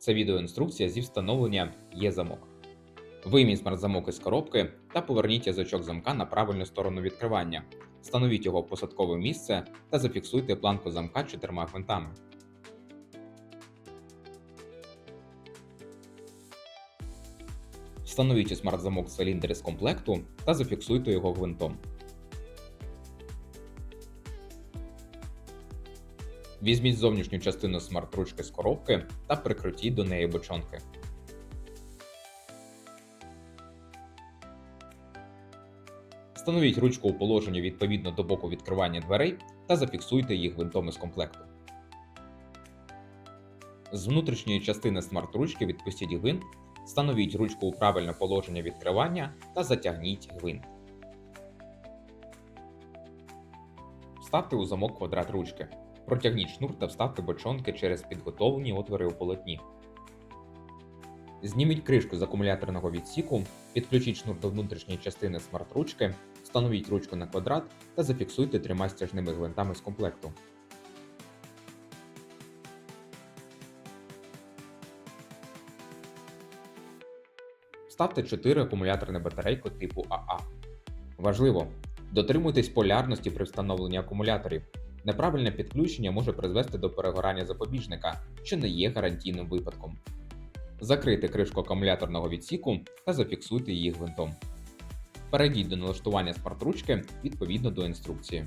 Це відеоінструкція зі встановлення є замок. Вийміть смарт-замок із коробки та поверніть язичок замка на правильну сторону відкривання. Встановіть його в посадкове місце та зафіксуйте планку замка чотирма гвинтами. Встановіть смарт-замок циліндр із комплекту та зафіксуйте його гвинтом. Візьміть зовнішню частину смарт-ручки з коробки та прикрутіть до неї бочонки. Встановіть ручку у положенні відповідно до боку відкривання дверей та зафіксуйте їх гвинтом із комплекту. З внутрішньої частини смарт-ручки відпустіть гвинт, встановіть ручку у правильне положення відкривання та затягніть гвинт. Вставте у замок квадрат ручки. Протягніть шнур та вставте бочонки через підготовлені отвори у полотні. Зніміть кришку з акумуляторного відсіку, підключіть шнур до внутрішньої частини смарт-ручки, встановіть ручку на квадрат та зафіксуйте трьома стяжними гвинтами з комплекту. Вставте 4 акумуляторні батарейки типу АА. Важливо! Дотримуйтесь полярності при встановленні акумуляторів. Неправильне підключення може призвести до перегорання запобіжника, що не є гарантійним випадком. Закрийте кришку акумуляторного відсіку та зафіксуйте її гвинтом. Перейдіть до налаштування смарт-ручки відповідно до інструкції.